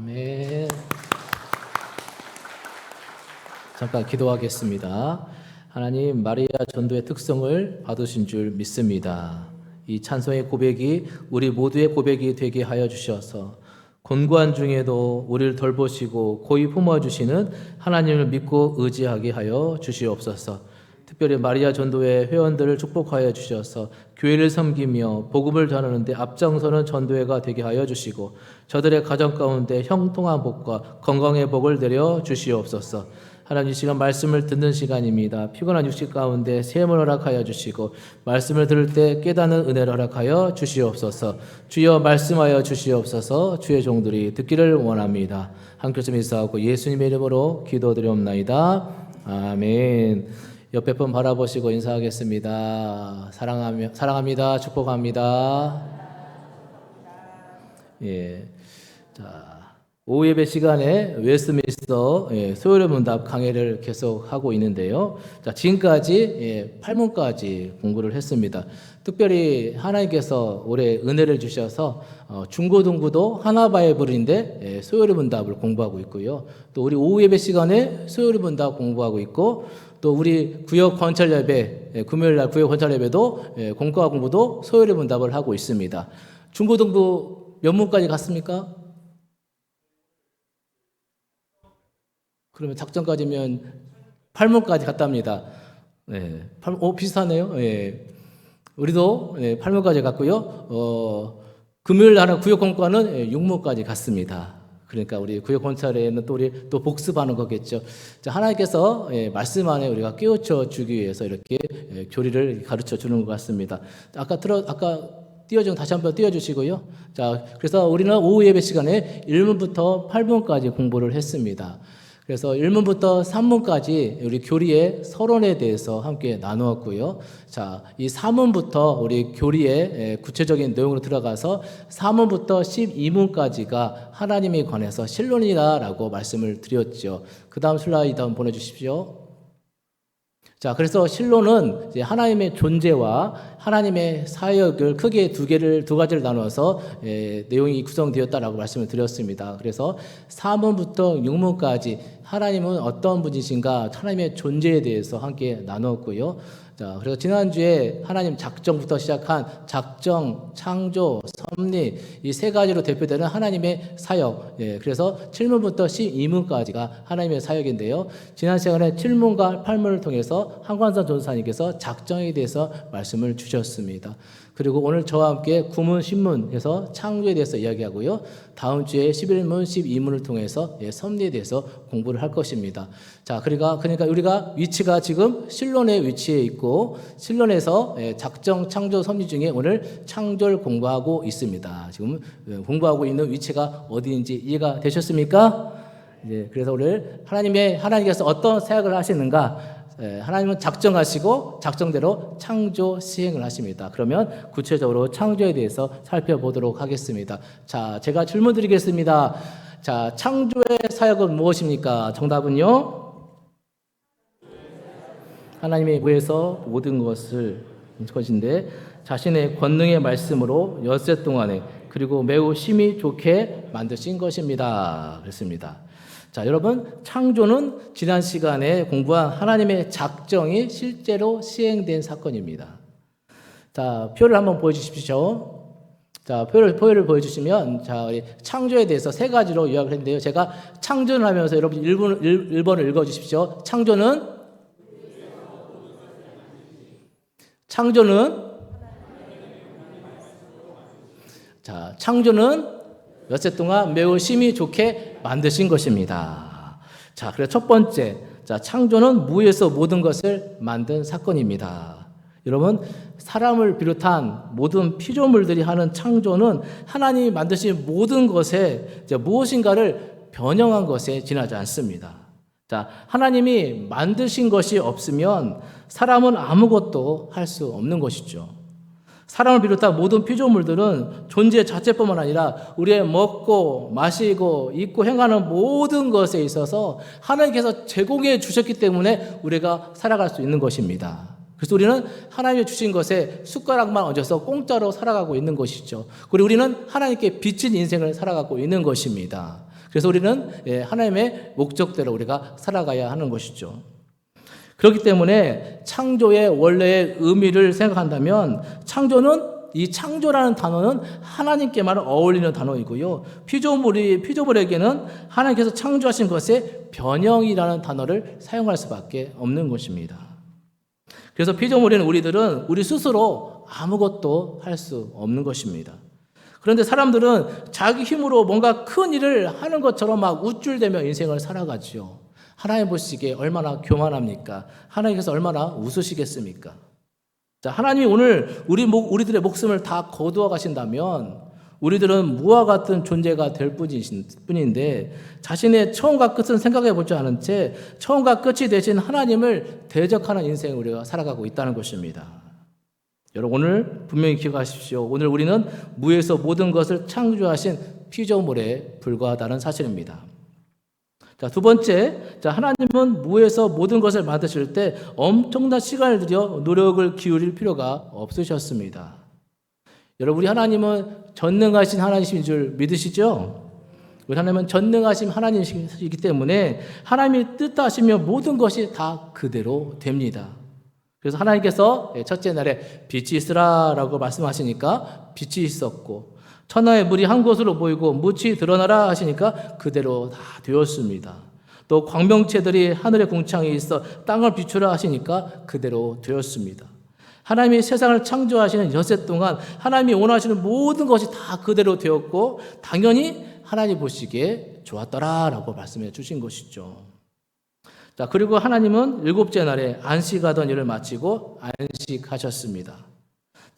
아멘. 잠깐 기도하겠습니다. 하나님 마리아 전도의 특성을 받으신 줄 믿습니다. 이 찬송의 고백이 우리 모두의 고백이 되게 하여 주셔서 곤고한 중에도 우리를 돌보시고 고이 품어 주시는 하나님을 믿고 의지하게 하여 주시옵소서. 특별히 마리아 전도회 회원들을 축복하여 주셔서 교회를 섬기며 복음을 전하는데 앞장서는 전도회가 되게 하여 주시고 저들의 가정 가운데 형통한 복과 건강의 복을 내려 주시옵소서. 하나님 이 시간 말씀을 듣는 시간입니다. 피곤한 육식 가운데 샘을 허락하여 주시고 말씀을 들을 때 깨닫는 은혜를 허락하여 주시옵소서. 주여 말씀하여 주시옵소서. 주의 종들이 듣기를 원합니다. 함께 좀 인사하고 예수님의 이름으로 기도드리옵나이다. 아멘. 옆에 분 바라보시고 인사하겠습니다. 사랑하며 사랑합니다. 축복합니다. 예. 자, 오후 예배 시간에 웨스트민스터 예, 소요의 문답 강의를 계속 하고 있는데요. 자, 지금까지 예, 8문까지 공부를 했습니다. 특별히 하나님께서 올해 은혜를 주셔서 어, 중고등부도 하나 바이블인데 예, 소요의 문답을 공부하고 있고요. 또 우리 오후 예배 시간에 소요의 문답 공부하고 있고 또 우리 구역 건설 예배 예, 금요일 날 구역 건설 예배도 예, 공과 공부도 소요의 문답을 하고 있습니다. 중고등부 몇 문까지 갔습니까? 그러면 작전까지면 8문까지 갔답니다. 네. 8, 오, 비슷하네요. 예. 우리도 예, 8문까지 갔고요. 어, 금요일 날은 구역 공과는 예, 6문까지 갔습니다. 그러니까 우리 구역 건설에는 또 우리 또 복습하는 거겠죠. 자, 하나님께서 예, 말씀 안에 우리가 깨우쳐 주기 위해서 이렇게 예, 교리를 가르쳐 주는 것 같습니다. 아까 들어 아까 띄워준 다시 한번 띄워주시고요. 자, 그래서 우리는 오후 예배 시간에 1문부터 8문까지 공부를 했습니다. 그래서 1문부터 3문까지 우리 교리의 서론에 대해서 함께 나누었고요. 자, 이 3문부터 우리 교리의 구체적인 내용으로 들어가서 3문부터 12문까지가 하나님에 관해서 신론이다라고 말씀을 드렸죠. 그 다음 슬라이드 한번 보내주십시오. 자, 그래서 실로는 하나님의 존재와 하나님의 사역을 크게 두 개를 두 가지를 나눠서 에, 내용이 구성되었다라고 말씀을 드렸습니다. 그래서 4문부터 6문까지 하나님은 어떤 분이신가 하나님의 존재에 대해서 함께 나눴고요. 자, 그래서 지난주에 하나님 작정부터 시작한 작정, 창조, 섭리 이 세 가지로 대표되는 하나님의 사역. 예, 그래서 7문부터 12문까지가 하나님의 사역인데요. 지난 시간에 7문과 8문을 통해서 한관선 전사님께서 작정에 대해서 말씀을 주셨습니다. 그리고 오늘 저와 함께 구문, 신문에서 창조에 대해서 이야기하고요. 다음 주에 11문, 12문을 통해서 예, 섭리에 대해서 공부를 할 것입니다. 자, 그러니까 그러니까 우리가 위치가 지금 실론의 위치에 있고 실론에서 예, 작정, 창조, 섭리 중에 오늘 창조를 공부하고 있습니다. 지금 예, 공부하고 있는 위치가 어디인지 이해가 되셨습니까? 예, 그래서 오늘 하나님의 하나님께서 어떤 사역을 하시는가 예, 하나님은 작정하시고 작정대로 창조 시행을 하십니다. 그러면 구체적으로 창조에 대해서 살펴보도록 하겠습니다. 자, 제가 질문 드리겠습니다. 자, 창조의 사역은 무엇입니까? 정답은요? 하나님의 구에서 모든 것을 것인데 자신의 권능의 말씀으로 엿새 동안에 그리고 매우 심히 좋게 만드신 것입니다. 그렇습니다. 자, 여러분, 창조는 지난 시간에 공부한 하나님의 작정이 실제로 시행된 사건입니다. 자, 표를 한번 보여주십시오. 자, 표를, 표를 보여주시면, 자, 우리 창조에 대해서 세 가지로 요약을 했는데요. 제가 창조를 하면서 여러분 1번, 1번을 읽어주십시오. 창조는, 창조는, 자, 창조는 엿새 동안 매우 심히 좋게 만드신 것입니다. 자, 그래서 첫 번째, 자, 창조는 무에서 모든 것을 만든 사건입니다. 여러분, 사람을 비롯한 모든 피조물들이 하는 창조는 하나님이 만드신 모든 것에 무엇인가를 변형한 것에 지나지 않습니다. 자, 하나님이 만드신 것이 없으면 사람은 아무것도 할 수 없는 것이죠. 사람을 비롯한 모든 피조물들은 존재 자체뿐만 아니라 우리의 먹고 마시고 입고 행하는 모든 것에 있어서 하나님께서 제공해 주셨기 때문에 우리가 살아갈 수 있는 것입니다. 그래서 우리는 하나님이 주신 것에 숟가락만 얹어서 공짜로 살아가고 있는 것이죠. 그리고 우리는 하나님께 비친 인생을 살아가고 있는 것입니다. 그래서 우리는 예, 하나님의 목적대로 우리가 살아가야 하는 것이죠. 그렇기 때문에 창조의 원래의 의미를 생각한다면 창조는 이 창조라는 단어는 하나님께만 어울리는 단어이고요. 피조물이 피조물에게는 하나님께서 창조하신 것의 변형이라는 단어를 사용할 수밖에 없는 것입니다. 그래서 피조물인 우리들은 우리 스스로 아무것도 할 수 없는 것입니다. 그런데 사람들은 자기 힘으로 뭔가 큰 일을 하는 것처럼 막 우쭐대며 인생을 살아가지요. 하나님 보시기에 얼마나 교만합니까? 하나님께서 얼마나 웃으시겠습니까? 자, 하나님이 오늘 우리 목, 우리들의 목숨을 다 거두어 가신다면 우리들은 무와 같은 존재가 될 뿐인데 자신의 처음과 끝은 생각해 보지 않은 채 처음과 끝이 되신 하나님을 대적하는 인생을 우리가 살아가고 있다는 것입니다. 여러분 오늘 분명히 기억하십시오. 오늘 우리는 무에서 모든 것을 창조하신 피조물에 불과하다는 사실입니다. 자, 두 번째, 자, 하나님은 무에서 모든 것을 만드실 때 엄청난 시간을 들여 노력을 기울일 필요가 없으셨습니다. 여러분, 우리 하나님은 전능하신 하나님이신 줄 믿으시죠? 우리 하나님은 전능하신 하나님이시기 때문에 하나님이 뜻하시면 모든 것이 다 그대로 됩니다. 그래서 하나님께서 첫째 날에 빛이 있으라라고 말씀하시니까 빛이 있었고 천하의 물이 한 곳으로 보이고 묻이 드러나라 하시니까 그대로 다 되었습니다. 또 광명체들이 하늘의 궁창에 있어 땅을 비추라 하시니까 그대로 되었습니다. 하나님이 세상을 창조하시는 여세 동안 하나님이 원하시는 모든 것이 다 그대로 되었고 당연히 하나님 보시기에 좋았더라라고 말씀해 주신 것이죠. 자, 그리고 하나님은 일곱째 날에 안식하던 일을 마치고 안식하셨습니다.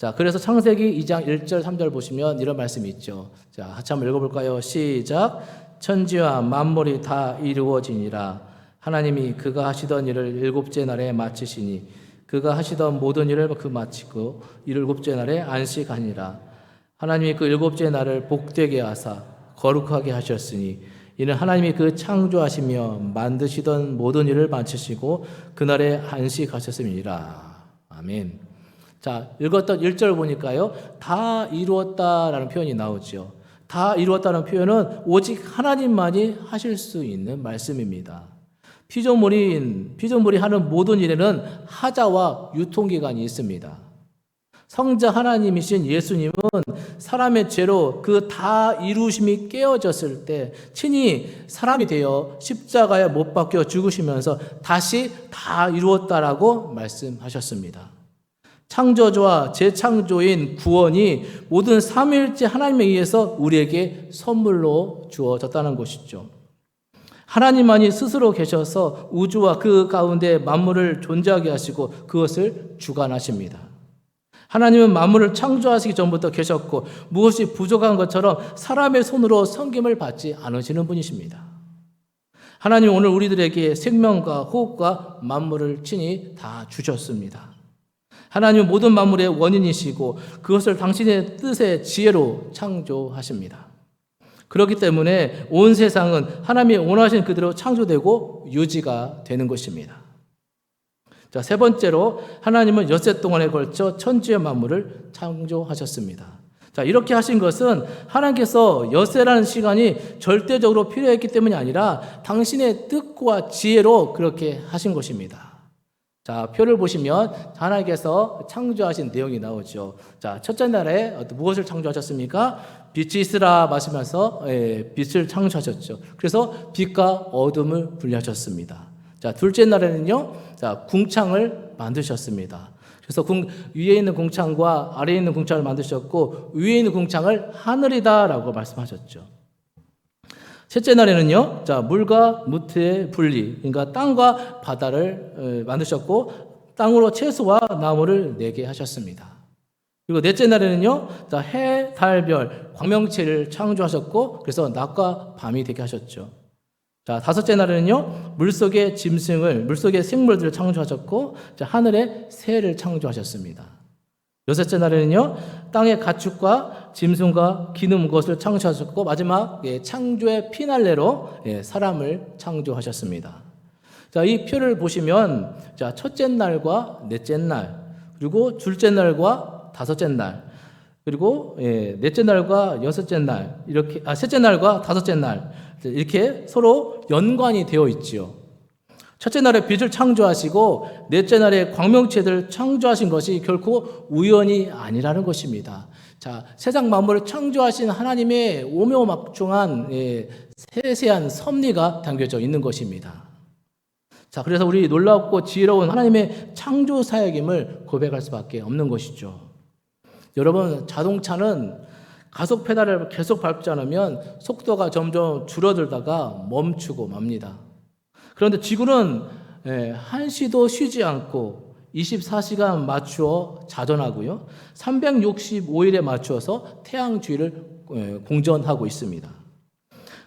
자, 그래서 창세기 2장 1절 3절 보시면 이런 말씀이 있죠. 자, 같이 한번 읽어 볼까요? 시작. 천지와 만물이 다 이루어지니라. 하나님이 그가 하시던 일을 일곱째 날에 마치시니 그가 하시던 모든 일을 그 마치고 일곱째 날에 안식하니라. 하나님이 그 일곱째 날을 복되게 하사 거룩하게 하셨으니 이는 하나님이 그 창조하시며 만드시던 모든 일을 마치시고 그날에 안식하셨음이니라. 아멘. 자, 읽었던 1절 보니까요. 다 이루었다라는 표현이 나오죠. 다 이루었다는 표현은 오직 하나님만이 하실 수 있는 말씀입니다. 피조물인, 피조물이 하는 모든 일에는 하자와 유통기간이 있습니다. 성자 하나님이신 예수님은 사람의 죄로 그 다 이루심이 깨어졌을 때 친히 사람이 되어 십자가에 못 박혀 죽으시면서 다시 다 이루었다라고 말씀하셨습니다. 창조주와 재창조인 구원이 모든 삼일째 하나님에 의해서 우리에게 선물로 주어졌다는 것이죠. 하나님만이 스스로 계셔서 우주와 그 가운데 만물을 존재하게 하시고 그것을 주관하십니다. 하나님은 만물을 창조하시기 전부터 계셨고 무엇이 부족한 것처럼 사람의 손으로 섬김을 받지 않으시는 분이십니다. 하나님 오늘 우리들에게 생명과 호흡과 만물을 친히 다 주셨습니다. 하나님은 모든 만물의 원인이시고 그것을 당신의 뜻의 지혜로 창조하십니다. 그렇기 때문에 온 세상은 하나님이 원하신 그대로 창조되고 유지가 되는 것입니다. 자, 세 번째로 하나님은 엿새 동안에 걸쳐 천지의 만물을 창조하셨습니다. 자, 이렇게 하신 것은 하나님께서 엿새라는 시간이 절대적으로 필요했기 때문이 아니라 당신의 뜻과 지혜로 그렇게 하신 것입니다. 자, 표를 보시면 하나님께서 창조하신 내용이 나오죠. 자, 첫째 날에 무엇을 창조하셨습니까? 빛이 있으라 마시면서 예, 빛을 창조하셨죠. 그래서 빛과 어둠을 분리하셨습니다. 자, 둘째 날에는요, 자, 궁창을 만드셨습니다. 그래서 궁, 위에 있는 궁창과 아래에 있는 궁창을 만드셨고, 위에 있는 궁창을 하늘이다라고 말씀하셨죠. 셋째 날에는요, 자, 물과 무트의 분리, 그러니까 땅과 바다를 만드셨고, 땅으로 채소와 나무를 내게 하셨습니다. 그리고 넷째 날에는요, 자, 해, 달, 별, 광명체를 창조하셨고, 그래서 낮과 밤이 되게 하셨죠. 자, 다섯째 날에는요, 물 속의 짐승을, 물 속의 생물들을 창조하셨고, 자, 하늘의 새를 창조하셨습니다. 여섯째 날에는요, 땅의 가축과 짐승과 기름 것을 창조하셨고, 마지막 예, 창조의 피날레로 예, 사람을 창조하셨습니다. 자, 이 표를 보시면 자, 첫째 날과 넷째 날, 그리고 둘째 날과 다섯째 날, 그리고 예, 넷째 날과 여섯째 날, 이렇게 아, 셋째 날과 다섯째 날 이렇게 서로 연관이 되어 있지요. 첫째 날에 빛을 창조하시고 넷째 날에 광명체들 창조하신 것이 결코 우연이 아니라는 것입니다. 자, 세상 만물을 창조하신 하나님의 오묘막중한 예, 세세한 섭리가 담겨져 있는 것입니다. 자, 그래서 우리 놀랍고 지혜로운 하나님의 창조 사역임을 고백할 수밖에 없는 것이죠. 여러분, 자동차는 가속 페달을 계속 밟지 않으면 속도가 점점 줄어들다가 멈추고 맙니다. 그런데 지구는 예, 한시도 쉬지 않고 24시간 맞추어 자전하고요. 365일에 맞추어서 태양 주위를 예, 공전하고 있습니다.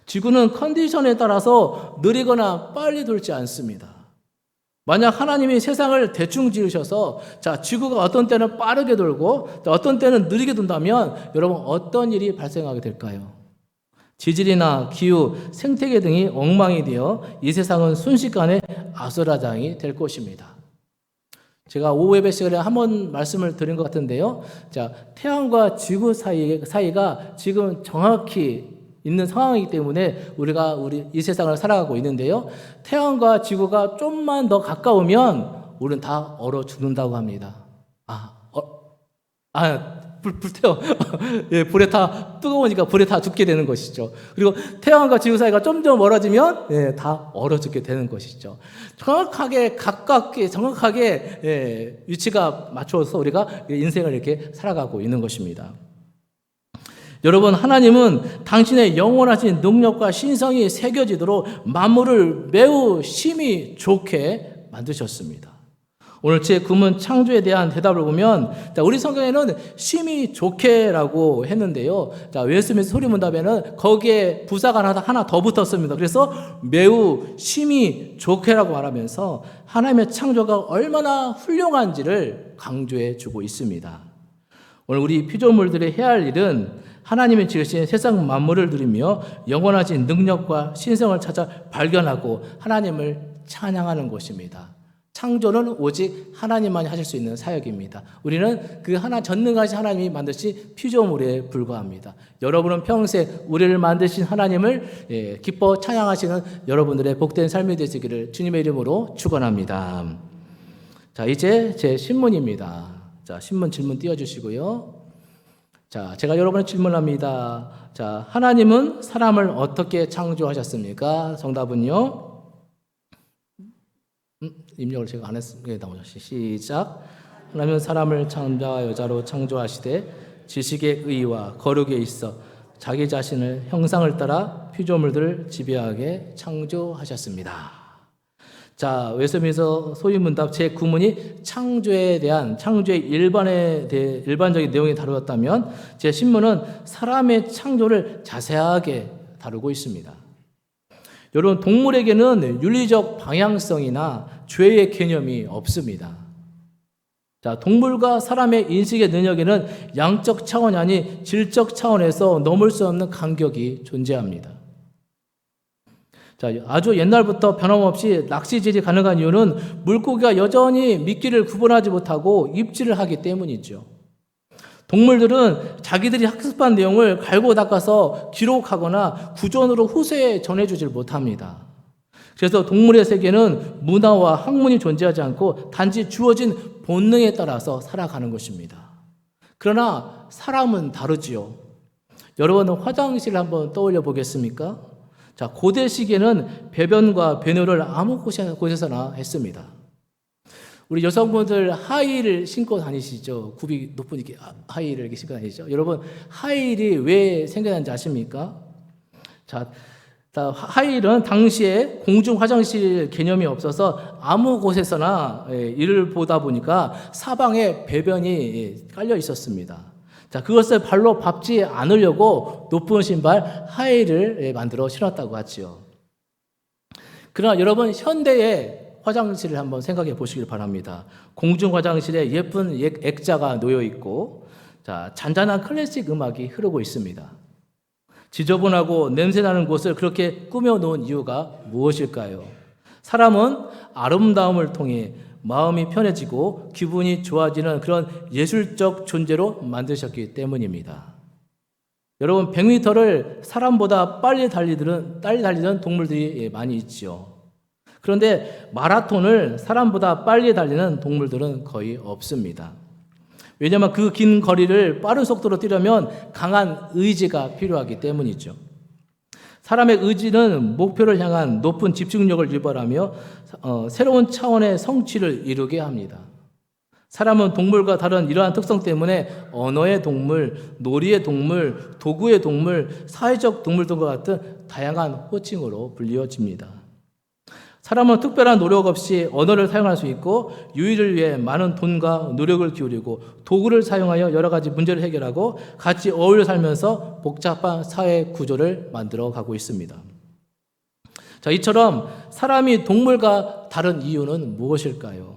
지구는 컨디션에 따라서 느리거나 빨리 돌지 않습니다. 만약 하나님이 세상을 대충 지으셔서 자, 지구가 어떤 때는 빠르게 돌고 어떤 때는 느리게 돈다면 여러분 어떤 일이 발생하게 될까요? 지질이나 기후, 생태계 등이 엉망이 되어 이 세상은 순식간에 아수라장이 될 것입니다. 제가 오후 예배 시간에 한 번 말씀을 드린 것 같은데요. 자, 태양과 지구 사이, 사이가 지금 정확히 있는 상황이기 때문에 우리가 우리 이 세상을 살아가고 있는데요. 태양과 지구가 좀만 더 가까우면 우리는 다 얼어 죽는다고 합니다. 아, 어, 아, 불, 불태워. 예, 불에 타, 뜨거우니까 불에 타 죽게 되는 것이죠. 그리고 태양과 지구 사이가 좀 더 멀어지면, 예, 다 얼어 죽게 되는 것이죠. 정확하게, 가깝게, 정확하게, 예, 위치가 맞춰서 우리가 인생을 이렇게 살아가고 있는 것입니다. 여러분, 하나님은 당신의 영원하신 능력과 신성이 새겨지도록 만물을 매우 심히 좋게 만드셨습니다. 오늘 제 구문 창조에 대한 대답을 보면 자, 우리 성경에는 심히 좋게라고 했는데요. 자, 웨스민스 소리 문답에는 거기에 부사가 하나, 하나 더 붙었습니다. 그래서 매우 심히 좋게라고 말하면서 하나님의 창조가 얼마나 훌륭한지를 강조해 주고 있습니다. 오늘 우리 피조물들이 해야 할 일은 하나님이 지으신 세상 만물을 누리며 영원하신 능력과 신성을 찾아 발견하고 하나님을 찬양하는 것입니다. 창조는 오직 하나님만이 하실 수 있는 사역입니다. 우리는 그 하나 전능하신 하나님이 만드신 피조물에 불과합니다. 여러분은 평생 우리를 만드신 하나님을 예, 기뻐 찬양하시는 여러분들의 복된 삶이 되시기를 주님의 이름으로 축원합니다. 자, 이제 제 신문입니다. 자, 신문 질문 띄워 주시고요. 자, 제가 여러분의 질문합니다. 자, 하나님은 사람을 어떻게 창조하셨습니까? 정답은요. 음, 입력을 제가 안 했습니다. 시작. 하나님은 사람을 창자 여자로 창조하시되 지식의 의와 거룩에 있어 자기 자신을 형상을 따라 피조물들을 지배하게 창조하셨습니다. 자, 웨스민서 소유문답 제 구문이 창조에 대한 창조의 일반에 대해 일반적인 내용이 다루었다면 제 신문은 사람의 창조를 자세하게 다루고 있습니다. 여러분 동물에게는 윤리적 방향성이나 죄의 개념이 없습니다. 자, 동물과 사람의 인식의 능력에는 양적 차원이 아닌 질적 차원에서 넘을 수 없는 간격이 존재합니다. 자, 아주 옛날부터 변함없이 낚시질이 가능한 이유는 물고기가 여전히 미끼를 구분하지 못하고 입질을 하기 때문이죠. 동물들은 자기들이 학습한 내용을 갈고 닦아서 기록하거나 구전으로 후세에 전해주질 못합니다. 그래서 동물의 세계는 문화와 학문이 존재하지 않고 단지 주어진 본능에 따라서 살아가는 것입니다. 그러나 사람은 다르지요. 여러분 화장실 한번 떠올려 보겠습니까? 자, 고대 시기에는 배변과 배뇨를 아무 곳에서나 했습니다. 우리 여성분들 하이를 신고 다니시죠? 굽이 높은 이렇게 하이를 이렇게 신고 다니시죠? 여러분, 하이를 왜 생겨난지 아십니까? 자, 하이는 당시에 공중 화장실 개념이 없어서 아무 곳에서나 예, 일을 보다 보니까 사방에 배변이 예, 깔려 있었습니다. 자, 그것을 발로 밟지 않으려고 높은 신발 하이를 예, 만들어 신었다고 하지요. 그러나 여러분 현대의 화장실을 한번 생각해 보시길 바랍니다. 공중 화장실에 예쁜 액자가 놓여 있고 자, 잔잔한 클래식 음악이 흐르고 있습니다. 지저분하고 냄새 나는 곳을 그렇게 꾸며 놓은 이유가 무엇일까요? 사람은 아름다움을 통해 마음이 편해지고 기분이 좋아지는 그런 예술적 존재로 만드셨기 때문입니다. 여러분 100m를 사람보다 빨리 달리는 빨리 달리는 동물들이 예, 많이 있죠. 그런데 마라톤을 사람보다 빨리 달리는 동물들은 거의 없습니다. 왜냐하면 그 긴 거리를 빠른 속도로 뛰려면 강한 의지가 필요하기 때문이죠. 사람의 의지는 목표를 향한 높은 집중력을 유발하며 어, 새로운 차원의 성취를 이루게 합니다. 사람은 동물과 다른 이러한 특성 때문에 언어의 동물, 놀이의 동물, 도구의 동물, 사회적 동물 등과 같은 다양한 호칭으로 불리워집니다. 사람은 특별한 노력 없이 언어를 사용할 수 있고 유의를 위해 많은 돈과 노력을 기울이고 도구를 사용하여 여러 가지 문제를 해결하고 같이 어울려 살면서 복잡한 사회 구조를 만들어 가고 있습니다. 자, 이처럼 사람이 동물과 다른 이유는 무엇일까요?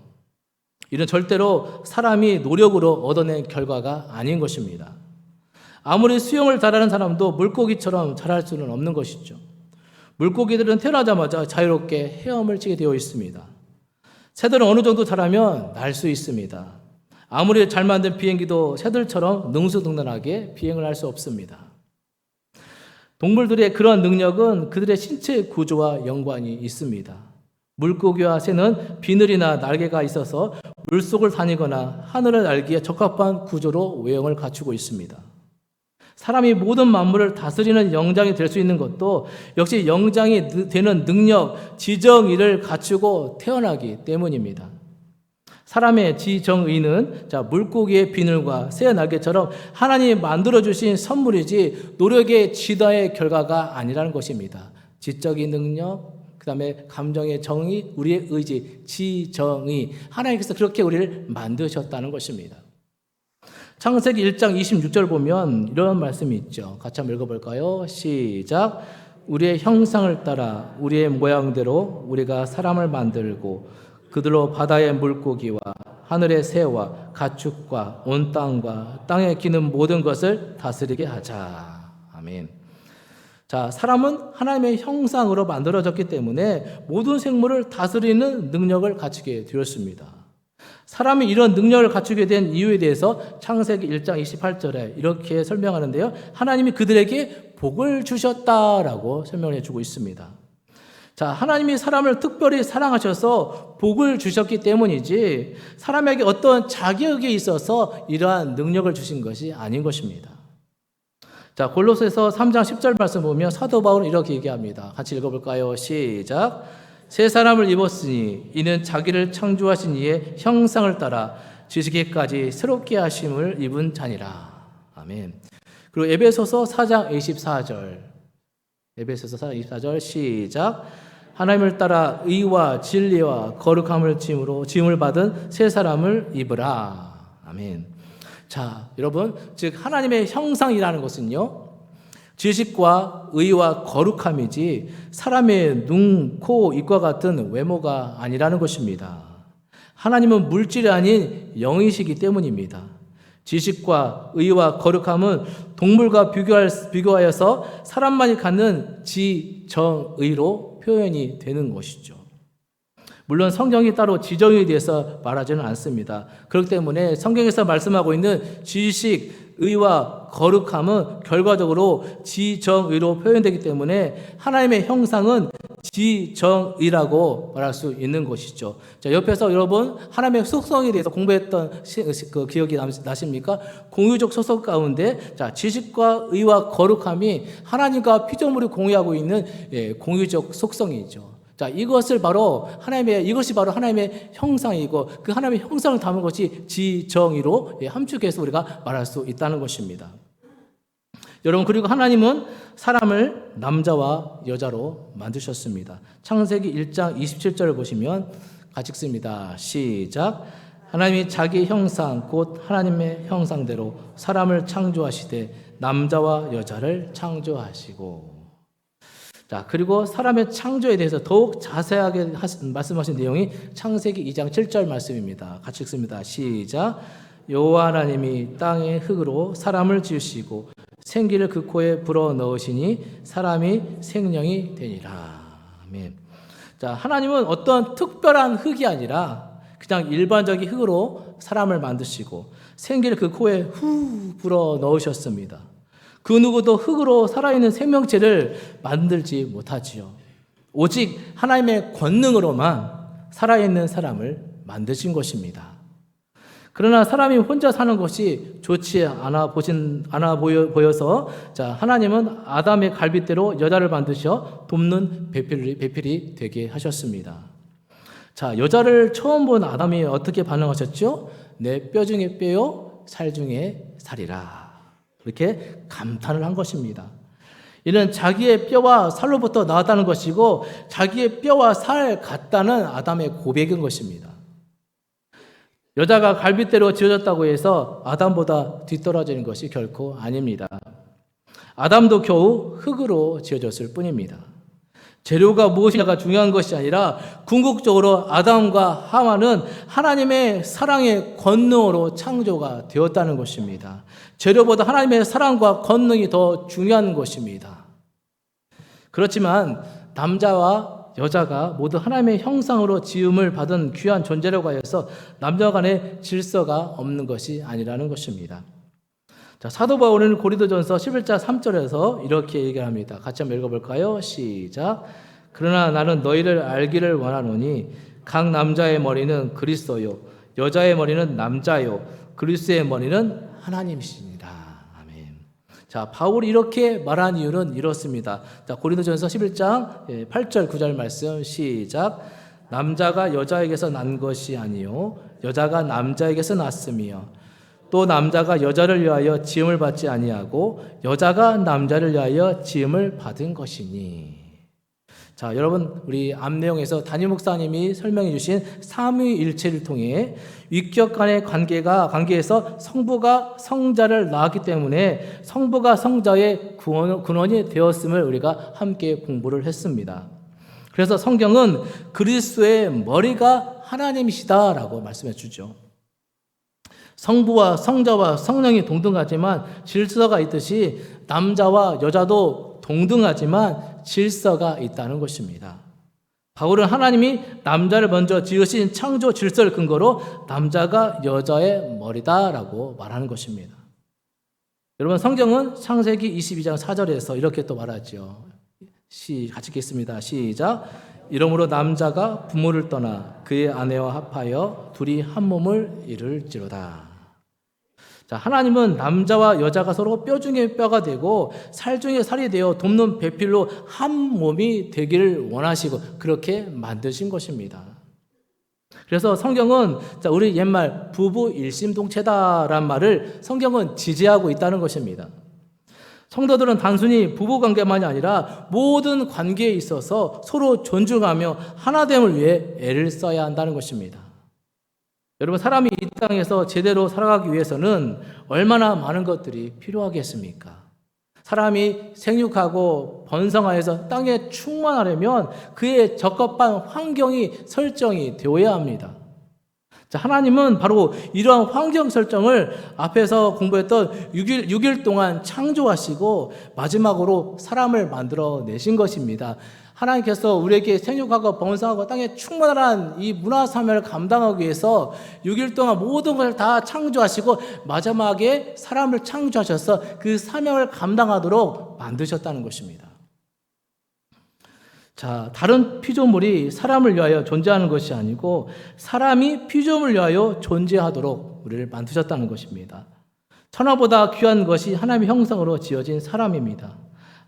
이는 절대로 사람이 노력으로 얻어낸 결과가 아닌 것입니다. 아무리 수영을 잘하는 사람도 물고기처럼 잘할 수는 없는 것이죠. 물고기들은 태어나자마자 자유롭게 헤엄을 치게 되어 있습니다. 새들은 어느 정도 잘하면 날 수 있습니다. 아무리 잘 만든 비행기도 새들처럼 능수능란하게 비행을 할 수 없습니다. 동물들의 그런 능력은 그들의 신체 구조와 연관이 있습니다. 물고기와 새는 비늘이나 날개가 있어서 물속을 다니거나 하늘을 날기에 적합한 구조로 외형을 갖추고 있습니다. 사람이 모든 만물을 다스리는 영장이 될 수 있는 것도 역시 영장이 되는 능력, 지정의를 갖추고 태어나기 때문입니다. 사람의 지정의는 자 물고기의 비늘과 새 날개처럼 하나님이 만들어 주신 선물이지 노력의 지다의 결과가 아니라는 것입니다. 지적인 능력, 그다음에 감정의 정의, 우리의 의지, 지정의 하나님께서 그렇게 우리를 만드셨다는 것입니다. 창세기 1장 26절 보면 이런 말씀이 있죠. 같이 한번 읽어볼까요? 시작. 우리의 형상을 따라 우리의 모양대로 우리가 사람을 만들고 그들로 바다의 물고기와 하늘의 새와 가축과 온 땅과 땅에 기는 모든 것을 다스리게 하자. 아멘. 자, 사람은 하나님의 형상으로 만들어졌기 때문에 모든 생물을 다스리는 능력을 갖추게 되었습니다. 사람이 이런 능력을 갖추게 된 이유에 대해서 창세기 1장 28절에 이렇게 설명하는데요. 하나님이 그들에게 복을 주셨다라고 설명을 해주고 있습니다. 자, 하나님이 사람을 특별히 사랑하셔서 복을 주셨기 때문이지 사람에게 어떤 자격이 있어서 이러한 능력을 주신 것이 아닌 것입니다. 자, 골로새서 3장 10절 말씀 보면 사도 바울은 이렇게 얘기합니다. 같이 읽어 볼까요? 시작. 새 사람을 입었으니 이는 자기를 창조하신 이의 형상을 따라 지식에까지 새롭게 하심을 입은 자니라. 아멘. 그리고 에베소서 4장 24절. 에베소서 4장 24절 시작. 하나님을 따라 의와 진리와 거룩함을 지음으로 지음을 받은 새 사람을 입으라. 아멘. 자, 여러분, 즉 하나님의 형상이라는 것은요. 지식과 의와 거룩함이지 사람의 눈, 코, 입과 같은 외모가 아니라는 것입니다. 하나님은 물질이 아닌 영이시기 때문입니다. 지식과 의와 거룩함은 동물과 비교할, 비교하여서 사람만이 갖는 지정의로 표현이 되는 것이죠. 물론 성경이 따로 지정에 대해서 말하지는 않습니다. 그렇기 때문에 성경에서 말씀하고 있는 지식, 의와 거룩함은 결과적으로 지정의로 표현되기 때문에 하나님의 형상은 지정의라고 말할 수 있는 것이죠. 자, 옆에서 여러분 하나님의 속성에 대해서 공부했던 시, 그 기억이 나십니까? 공유적 소속 가운데 자, 지식과 의와 거룩함이 하나님과 피조물이 공유하고 있는 예, 공유적 속성이죠. 자, 이것을 바로 하나님의, 이것이 바로 하나님의 형상이고 그 하나님의 형상을 담은 것이 지정의로 예, 함축해서 우리가 말할 수 있다는 것입니다. 여러분, 그리고 하나님은 사람을 남자와 여자로 만드셨습니다. 창세기 1장 27절을 보시면 같이 읽습니다. 시작. 하나님이 자기 형상, 곧 하나님의 형상대로 사람을 창조하시되 남자와 여자를 창조하시고 자, 그리고 사람의 창조에 대해서 더욱 자세하게 말씀하신 내용이 창세기 2장 7절 말씀입니다. 같이 읽습니다. 시작. 여호와 하나님이 땅의 흙으로 사람을 지으시고 생기를 그 코에 불어 넣으시니 사람이 생명이 되니라. 아멘. 자, 하나님은 어떤 특별한 흙이 아니라 그냥 일반적인 흙으로 사람을 만드시고 생기를 그 코에 후 불어 넣으셨습니다. 그 누구도 흙으로 살아있는 생명체를 만들지 못하지요. 오직 하나님의 권능으로만 살아있는 사람을 만드신 것입니다. 그러나 사람이 혼자 사는 것이 좋지 않아 보신 않아 보여, 보여서 자 하나님은 아담의 갈빗대로 여자를 만드셔 돕는 배필이, 배필이 되게 하셨습니다. 자 여자를 처음 본 아담이 어떻게 반응하셨죠? 내 뼈 중에 뼈요, 살 중에 살이라 이렇게 감탄을 한 것입니다. 이는 자기의 뼈와 살로부터 나왔다는 것이고 자기의 뼈와 살 같다는 아담의 고백인 것입니다. 여자가 갈빗대로 지어졌다고 해서 아담보다 뒤떨어지는 것이 결코 아닙니다. 아담도 겨우 흙으로 지어졌을 뿐입니다. 재료가 무엇이냐가 중요한 것이 아니라 궁극적으로 아담과 하와는 하나님의 사랑의 권능으로 창조가 되었다는 것입니다. 재료보다 하나님의 사랑과 권능이 더 중요한 것입니다. 그렇지만 남자와 여자가 모두 하나님의 형상으로 지음을 받은 귀한 존재라고 하여서 남녀 간의 질서가 없는 것이 아니라는 것입니다. 자, 사도 바울은 고린도전서 11장 3절에서 이렇게 얘기합니다. 같이 한번 읽어볼까요? 시작. 그러나 나는 너희를 알기를 원하노니 각 남자의 머리는 그리스도요 여자의 머리는 남자요 그리스도의 머리는 하나님이십니다. 아멘. 자, 바울이 이렇게 말한 이유는 이렇습니다. 자, 고린도전서 11장 8절 9절 말씀 시작. 남자가 여자에게서 난 것이 아니요 여자가 남자에게서 났으며 또 남자가 여자를 위하여 지음을 받지 아니하고 여자가 남자를 위하여 지음을 받은 것이니. 자, 여러분 우리 앞 내용에서 담임 목사님이 설명해 주신 삼위일체를 통해 위격 간의 관계가 관계에서 성부가 성자를 낳았기 때문에 성부가 성자의 근원이 되었음을 우리가 함께 공부를 했습니다. 그래서 성경은 그리스도의 머리가 하나님이시다라고 말씀해 주죠. 성부와 성자와 성령이 동등하지만 질서가 있듯이 남자와 여자도 동등하지만 질서가 있다는 것입니다. 바울은 하나님이 남자를 먼저 지으신 창조 질서를 근거로 남자가 여자의 머리다라고 말하는 것입니다. 여러분 성경은 창세기 22장 4절에서 이렇게 또 말하죠. 시 같이 읽겠습니다. 시작. 이러므로 남자가 부모를 떠나 그의 아내와 합하여 둘이 한 몸을 이룰지로다. 자, 하나님은 남자와 여자가 서로 뼈 중에 뼈가 되고 살 중에 살이 되어 돕는 배필로 한 몸이 되기를 원하시고 그렇게 만드신 것입니다. 그래서 성경은 자, 우리 옛말 부부 일심동체다란 말을 성경은 지지하고 있다는 것입니다. 성도들은 단순히 부부 관계만이 아니라 모든 관계에 있어서 서로 존중하며 하나됨을 위해 애를 써야 한다는 것입니다. 여러분, 사람이 이 땅에서 제대로 살아가기 위해서는 얼마나 많은 것들이 필요하겠습니까? 사람이 생육하고 번성하여서 땅에 충만하려면 그에 적합한 환경이 설정이 되어야 합니다. 자, 하나님은 바로 이러한 환경 설정을 앞에서 공부했던 6일, 6일 동안 창조하시고 마지막으로 사람을 만들어 내신 것입니다. 하나님께서 우리에게 생육하고 번성하고 땅에 충만한 이 문화 사명을 감당하기 위해서 6일 동안 모든 것을 다 창조하시고 마지막에 사람을 창조하셔서 그 사명을 감당하도록 만드셨다는 것입니다. 자, 다른 피조물이 사람을 위하여 존재하는 것이 아니고 사람이 피조물을 위하여 존재하도록 우리를 만드셨다는 것입니다. 천하보다 귀한 것이 하나님의 형상으로 지어진 사람입니다.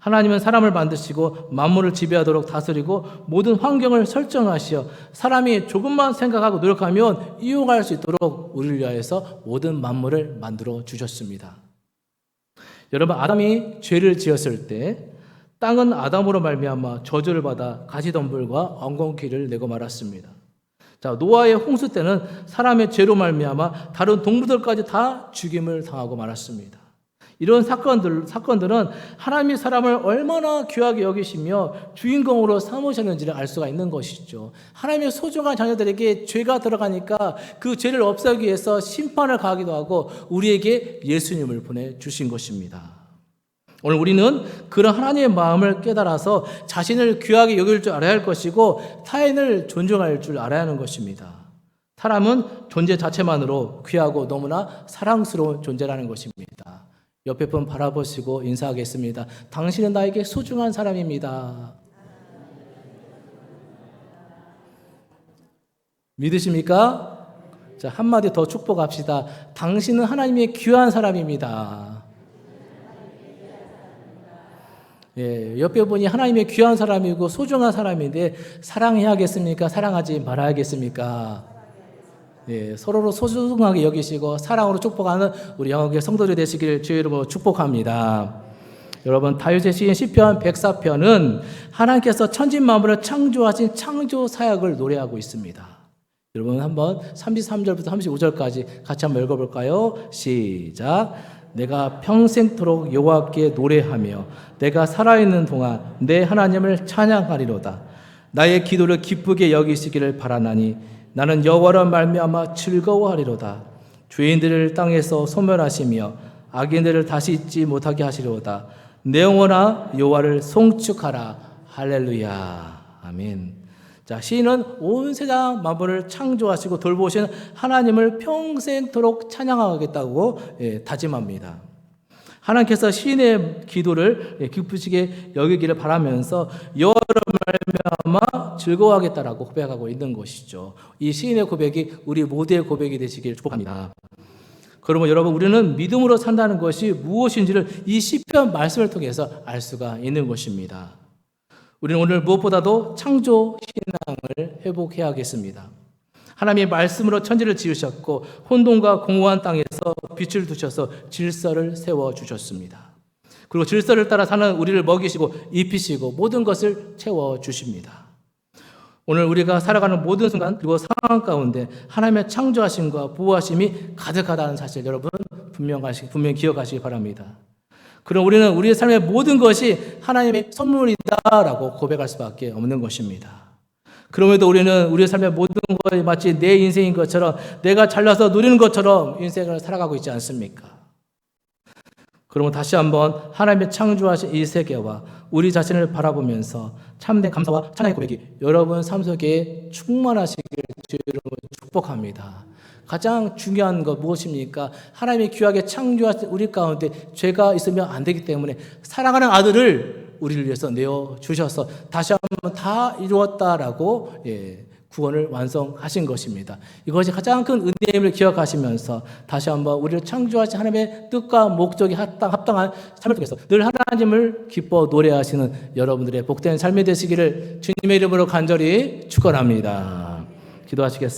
하나님은 사람을 만드시고 만물을 지배하도록 다스리고 모든 환경을 설정하시어 사람이 조금만 생각하고 노력하면 이용할 수 있도록 우리를 위하여서 모든 만물을 만들어 주셨습니다. 여러분 아담이 죄를 지었을 때 땅은 아담으로 말미암아 저주를 받아 가시덤불과 엉겅퀴를 내고 말았습니다. 자 노아의 홍수 때는 사람의 죄로 말미암아 다른 동물들까지 다 죽임을 당하고 말았습니다. 이런 사건들, 사건들은 하나님이 사람을 얼마나 귀하게 여기시며 주인공으로 삼으셨는지를 알 수가 있는 것이죠. 하나님의 소중한 자녀들에게 죄가 들어가니까 그 죄를 없애기 위해서 심판을 가기도 하고 우리에게 예수님을 보내 주신 것입니다. 오늘 우리는 그런 하나님의 마음을 깨달아서 자신을 귀하게 여길 줄 알아야 할 것이고 타인을 존중할 줄 알아야 하는 것입니다. 사람은 존재 자체만으로 귀하고 너무나 사랑스러운 존재라는 것입니다. 옆에 분 바라보시고 인사하겠습니다. 당신은 나에게 소중한 사람입니다. 믿으십니까? 자, 한마디 더 축복합시다. 당신은 하나님의 귀한 사람입니다. 예, 옆에 분이 하나님의 귀한 사람이고 소중한 사람인데 사랑해야겠습니까? 사랑하지 말아야겠습니까? 예, 서로로 소중하게 여기시고 사랑으로 축복하는 우리 영국의 성도들 되시길 주의 이름으로 축복합니다. 여러분 다윗의 시인 시편 104편은 하나님께서 천진 만물을 창조하신 창조 사역을 노래하고 있습니다. 여러분 한번 33절부터 35절까지 같이 한번 읽어볼까요? 시작. 내가 평생토록 여호와께 노래하며 내가 살아있는 동안 내 하나님을 찬양하리로다. 나의 기도를 기쁘게 여기시기를 바라나니 나는 여호와로 말미암아 즐거워하리로다. 죄인들을 땅에서 소멸하시며 악인들을 다시 잊지 못하게 하시리로다. 내 영혼아 여호와를 송축하라. 할렐루야. 아멘. 자, 시인은 온 세상 만물을 창조하시고 돌보시는 하나님을 평생토록 찬양하겠다고 예, 다짐합니다. 하나님께서 시인의 기도를 예, 기쁘시게 여기기를 바라면서 여호와를 말미암아 즐거워하겠다라고 고백하고 있는 것이죠. 이 시인의 고백이 우리 모두의 고백이 되시길 축복합니다. 그러면 여러분 우리는 믿음으로 산다는 것이 무엇인지를 이 시편 말씀을 통해서 알 수가 있는 것입니다. 우리는 오늘 무엇보다도 창조 신앙을 회복해야겠습니다. 하나님의 말씀으로 천지를 지으셨고 혼돈과 공허한 땅에서 빛을 두셔서 질서를 세워 주셨습니다. 그리고 질서를 따라 사는 우리를 먹이시고 입히시고 모든 것을 채워 주십니다. 오늘 우리가 살아가는 모든 순간 그리고 상황 가운데 하나님의 창조하심과 보호하심이 가득하다는 사실 여러분 분명하시 분명 기억하시기 바랍니다. 그럼 우리는 우리의 삶의 모든 것이 하나님의 선물이다라고 고백할 수밖에 없는 것입니다. 그럼에도 우리는 우리의 삶의 모든 것이 마치 내 인생인 것처럼 내가 잘나서 누리는 것처럼 인생을 살아가고 있지 않습니까? 그러면 다시 한번 하나님의 창조하신 이 세계와 우리 자신을 바라보면서 참된 감사와 찬양의 고백이 여러분 삶 속에 충만하시길 주의로 축복합니다. 가장 중요한 것 무엇입니까? 하나님이 귀하게 창조하신 우리 가운데 죄가 있으면 안 되기 때문에 사랑하는 아들을 우리를 위해서 내어 주셔서 다시 한번 다 이루었다라고 예, 구원을 완성하신 것입니다. 이것이 가장 큰 은혜임을 기억하시면서 다시 한번 우리를 창조하신 하나님의 뜻과 목적이 합당, 합당한 삶을 통해서 늘 하나님을 기뻐 노래하시는 여러분들의 복된 삶이 되시기를 주님의 이름으로 간절히 축원합니다. 기도하시겠습니다.